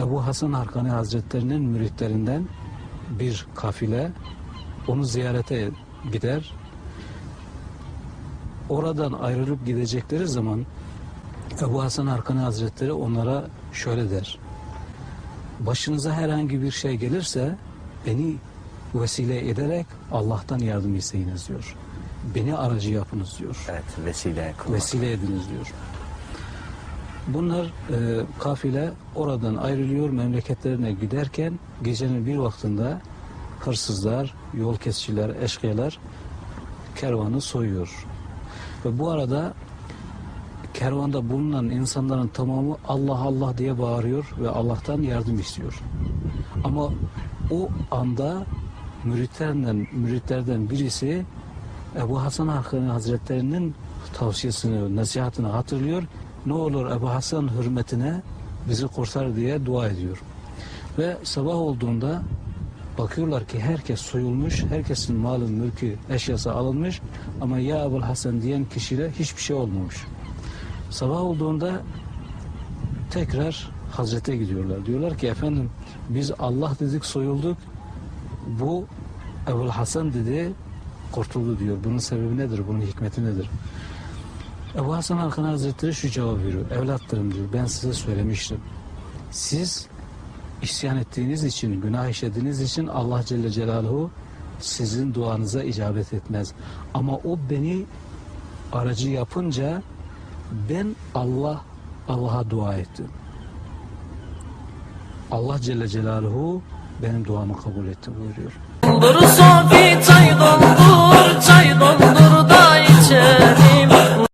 Ebu Hasan Harkani Hazretlerinin müritlerinden bir kafile onu ziyarete gider. Oradan ayrılıp gidecekleri zaman Ebu Hasan Harkani Hazretleri onlara şöyle der. Başınıza herhangi bir şey gelirse beni vesile ederek Allah'tan yardım isteyiniz diyor. Beni aracı yapınız diyor. Evet, vesile kılmak. Vesile ediniz diyor. Bunlar e, kafile oradan ayrılıyor memleketlerine giderken gecenin bir vaktinde hırsızlar, yol kesiciler, eşkıyalar kervanı soyuyor. Ve bu arada kervanda bulunan insanların tamamı Allah Allah diye bağırıyor ve Allah'tan yardım istiyor. Ama o anda müritlerinden, müritlerden birisi Ebu Hasan Hakkani Hazretlerinin tavsiyesini, nasihatini hatırlıyor. Ne olur Ebu Hasan hürmetine bizi kurtar diye dua ediyor. Ve sabah olduğunda bakıyorlar ki herkes soyulmuş, herkesin malı, mülkü, eşyası alınmış ama ya Ebu Hasan diyen kişiyle hiçbir şey olmamış. Sabah olduğunda tekrar Hazret'e gidiyorlar. Diyorlar ki efendim biz Allah dedik soyulduk. Bu Ebu Hasan dedi kurtuldu diyor. Bunun sebebi nedir? Bunun hikmeti nedir? Ebu Hasan Hakan Hazretleri şu cevap veriyor. Evlatlarım diyor ben size söylemiştim. Siz isyan ettiğiniz için, günah işlediğiniz için Allah Celle Celaluhu sizin duanıza icabet etmez. Ama o beni aracı yapınca ben Allah Allah'a dua ettim. Allah Celle Celaluhu benim duamı kabul etti buyuruyor.